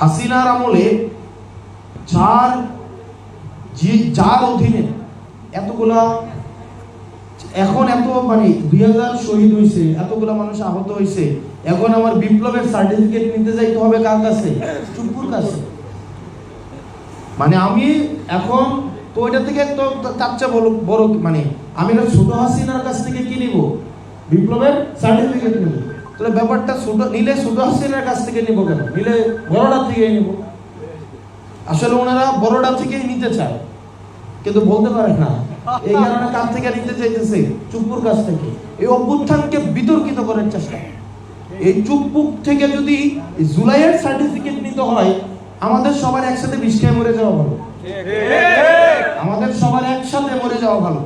হাসিনার আমলে যার যে- যার অধীনে এতগুলা এখন এত মানে দুই হাজার শহীদ হয়েছে এতগুলা মানুষ আহত হয়েছে এখন আমার বিপ্লবের সার্টিফিকেট নিতে যাইতে হবে কার কাছে? চুপুর কাছে। মানে আমি এখন তো ওইটা থেকে তো তার চেয়ে বড় বড় মানে আমি ছোট হাসিনার কাছ থেকে কি নিব? বিপ্লবের সার্টিফিকেট নিব। তাহলে ব্যাপারটা ছোট, নিলে ছোট হাসিনার কাছ থেকে নিব কেন? নিলে বড়টার থেকেই নিব। আসলে ওনারা বড়টা থেকেই নিতে চায়, কিন্তু বলতে পারে না। এই কারণে কাছ থেকে নিতে চাইতেছে? চুপুর কাছ থেকে। এই অভ্যুত্থানকে বিতর্কিত করার চেষ্টা। এই চুপপুক থেকে যদি জুলাইয়ের সার্টিফিকেট নিতে হয়, আমাদের সবার একসাথে বিষ মরে যাওয়া ভালো। আমাদের সবার একসাথে মরে যাওয়া ভালো।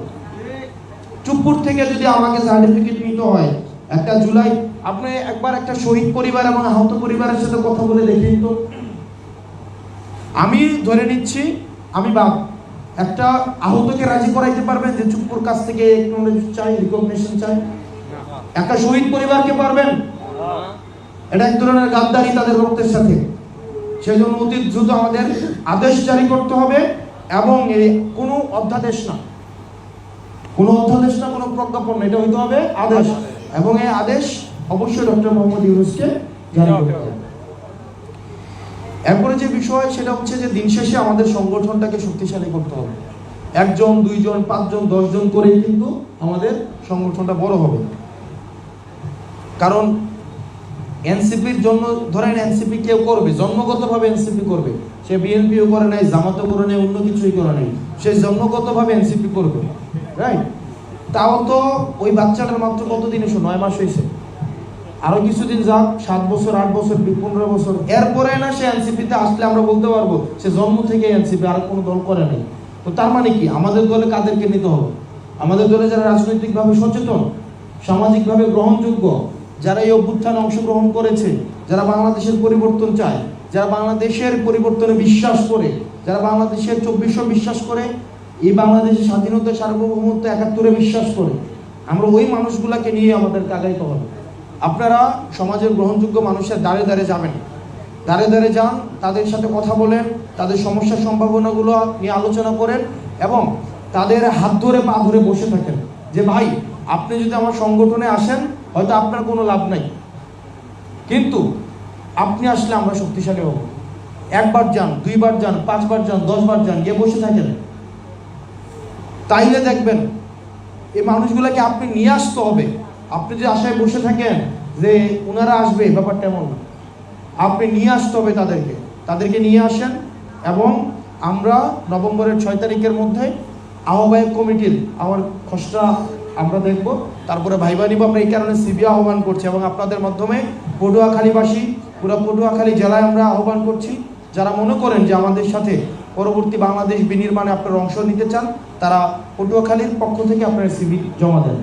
চুপপুর থেকে যদি আমাকে সার্টিফিকেট নিতে হয়, একটা জুলাই আপনি একবার একটা শহীদ পরিবার এবং আহত পরিবারের সাথে কথা বলে দেখেন তো। আমি ধরে নিচ্ছি, আমি বাপ একটা আহতকে রাজি করাইতে পারবেন যে চুপুর কাছ থেকে চাই রিকগনিশন চাই। একটা শহীদ পরিবারকে পারবেন? এটা এক ধরনের গাদ্দারি তাদের রক্তের সাথে। সেই জন্য অতি দ্রুত আমাদের আদেশ জারি করতে হবে এবং এই কোনো অধ্যাদেশ না। কোনো অধ্যাদেশ না, কোনো প্রজ্ঞাপন এটা হইতে হবে আদেশ। এবং এই আদেশ অবশ্যই ডক্টর মোহাম্মদ ইউনুসকে জারি করতে হবে এরপরে যে বিষয় সেটা হচ্ছে যে দিন শেষে আমাদের সংগঠনটাকে শক্তিশালী করতে হবে। একজন দুইজন পাঁচজন দশজন করেই কিন্তু আমাদের সংগঠনটা বড় হবে। কারণ এনসিপির জন্য ধরেন এনসিপি কেউ করবে জন্মগতভাবে এনসিপি করবে সে বিএনপিও করে নাই জামাতও করে নাই অন্য কিছুই করে নাই সে জন্মগতভাবে এনসিপি করবে রাইট তাও তো ওই বাচ্চাটার মাত্র কতদিন? এসো নয় মাস হয়েছে। আরও কিছুদিন যাক, সাত বছর, আট বছর পনেরো বছর? এরপরে না সে এনসিপিতে আসলে আমরা বলতে পারব, সে জন্ম থেকে এনসিপি, আর কোনো দল করে নাই। তো তার মানে কি? আমাদের দলে কাদেরকে নিতে হবে? আমাদের দলে যারা রাজনৈতিকভাবে সচেতন, সামাজিকভাবে গ্রহণযোগ্য, যারা এই অভ্যুত্থানে অংশগ্রহণ করেছে, যারা বাংলাদেশের পরিবর্তন চায়, যারা বাংলাদেশের পরিবর্তনে বিশ্বাস করে, যারা বাংলাদেশের চব্বিশশো বিশ্বাস করে, এই বাংলাদেশের স্বাধীনতা সার্বভৌমত্ব একাত্তরে বিশ্বাস করে, আমরা ওই মানুষগুলাকে নিয়ে আমাদেরকে আগাইতে হবে। আপনারা সমাজের গ্রহণযোগ্য মানুষের দ্বারে দ্বারে যাবেন। দ্বারে দ্বারে যান, তাদের সাথে কথা বলেন, তাদের সমস্যার সম্ভাবনাগুলো নিয়ে আলোচনা করেন এবং তাদের হাত ধরে পা ধরে বসে থাকেন যে, ভাই, আপনি যদি আমার সংগঠনে আসেন, হয়তো আপনার কোনো লাভ নাই। কিন্তু আপনি আসলে আমরা শক্তিশালী হব। একবার যান, দুইবার যান, পাঁচবার যান, দশবার যান, গিয়ে বসে থাকেন। তাইলে দেখবেন এই মানুষগুলোকে আপনি নিয়ে আসতে হবে। আপনি যে আশায় বসে থাকেন যে ওনারা আসবে ব্যাপারটা এমন না। আপনি নিয়ে আসতে হবে তাদেরকে। তাদেরকে নিয়ে আসেন এবং আমরা নভেম্বরের ছয় তারিখের মধ্যে আহ্বায়ক কমিটির আমার খসড়া আমরা দেখব। তারপরে ভাইবা নিব। আমরা এই কারণে সিবি আহ্বান করছি এবং আপনাদের মাধ্যমে পটুয়াখালীবাসী, পুরো পটুয়াখালী জেলায় আমরা আহ্বান করছি। যারা মনে করেন যে আমাদের সাথে পরবর্তী বাংলাদেশ বিনির্মাণে আপনারা অংশ নিতে চান, তারা পটুয়াখালীর পক্ষ থেকে আপনারা সিবি জমা দেন।